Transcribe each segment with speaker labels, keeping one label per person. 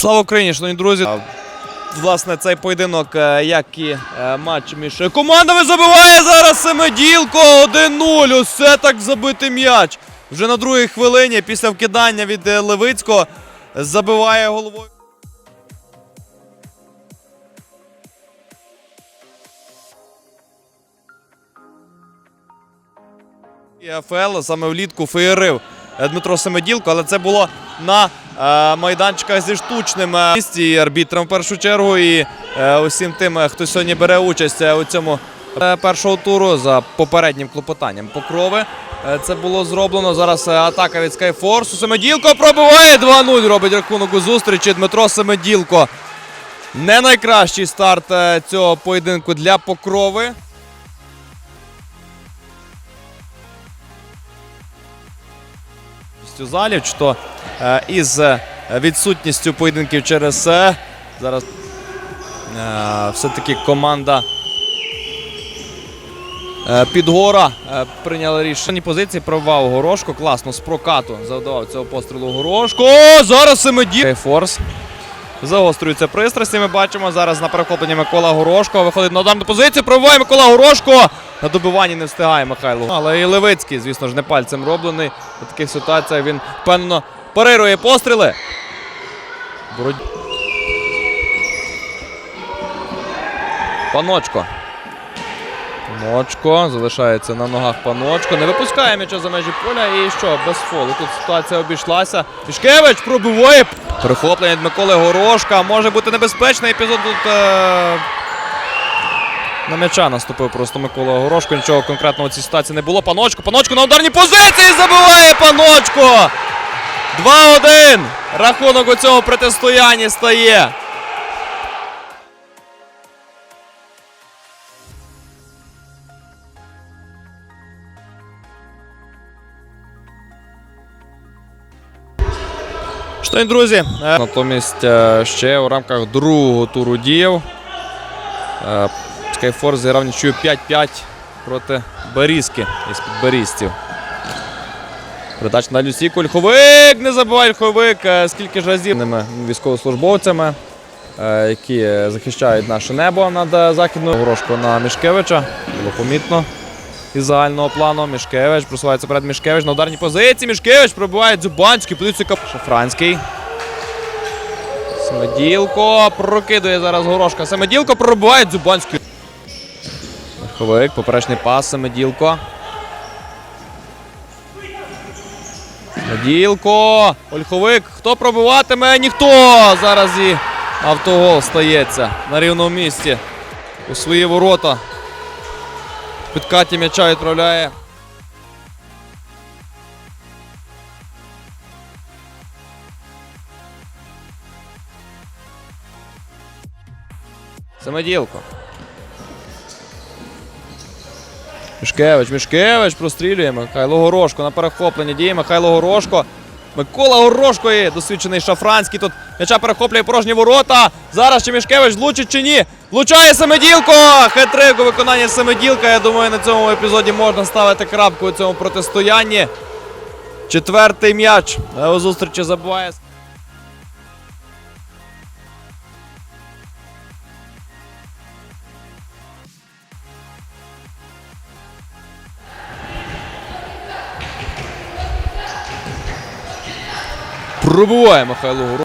Speaker 1: Слава Україні, шановні друзі. Власне, цей поєдинок, е, як і е, матч між командами забиває зараз Семеділко 1-0. Усе так забитий м'яч. Вже на другій хвилині після вкидання від е, Левицького забиває головою. І саме влітку феєрив Дмитро Семеділко, але це було на майданчиках зі штучним е, і арбітром в першу чергу. І е, усім тим, е, хто сьогодні бере участь е, у цьому е, першого туру за попереднім клопотанням покрови. Е, Це було зроблено. Зараз е, атака від Skyforce. Семеділко пробиває 2-0. Робить рахунок у зустрічі. Дмитро Семеділко. Не найкращий старт е, цього поєдинку для покрови. У залів, чи то е, із е, відсутністю поєдинків через е, зараз все-таки команда Підгора прийняла рішення позиції, провав Горошко. Класно з прокату завдавав цього пострілу Горошко. О, зараз Семеді. Форс. Загострюється пристрасті. Ми бачимо зараз на перехопленні Микола Горошко. Виходить на ударну позицію. Пробиває Микола Горошко. На добиванні не встигає Михайло. Але і Левицький, звісно ж, не пальцем роблений. У таких ситуаціях він впевнено парирує постріли. Бороть... Паночко. Паночко. Залишається на ногах паночко. Не випускає м'яча за межі поля. І що, без фолу. Тут ситуація обійшлася. Мішкевич пробиває. Перехоплення від Миколи Горошка. Може бути небезпечний епізод тут. Е... На м'яча наступив просто Микола Горошко. Нічого конкретного в цій ситуації не було. Паночко, паночко на ударній позиції забиває паночко. 2-1. Рахунок у цьому протистоянні стає. Що, друзі, е, натомість е, ще у рамках другого туру діяв. Skyforce зіграв нічию 5-5 проти Берізки із-під Берізців. Передача на Люсіку. Ольховик! Не забувай Ольховик. Е, Скільки ж разів військовослужбовцями, е, які захищають наше небо над е, західною горошко на Мішкевича. Було помітно. Із загального плану Мішкевич просувається перед Мішкевич на ударній позиції. Мішкевич пробиває Дзюбанський, подивіться, яка Шафранський. Семеділко прокидує зараз горошка. Семеділко пробиває Дзюбанський. Верховик, поперечний пас Семеділко. Семеділко. Ольховик. Хто пробиватиме? Ніхто. Зараз і автогол стається на рівному місці. У свої ворота. Підкаті м'яча відправляє. Самоділко. Мішкевич, Мішкевич прострілює. Михайло Горошко на перехопленні діє Михайло Горошко. Микола Горошко і досвідчений Шафранський. Тут м'яча перехоплює порожні ворота. Зараз чи Мішкевич влучить чи ні. Влучає Семеділко! Хетрик у виконанні Семеділка. Я думаю, на цьому епізоді можна ставити крапку у цьому протистоянні. Четвертий м'яч у зустрічі забуває. Пробиває Михайло Гору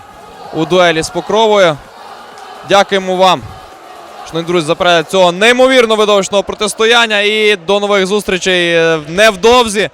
Speaker 1: у дуелі з Покровою. Дякуємо вам, шановні друзі, за перегляд цього неймовірно видовищного протистояння. І до нових зустрічей невдовзі.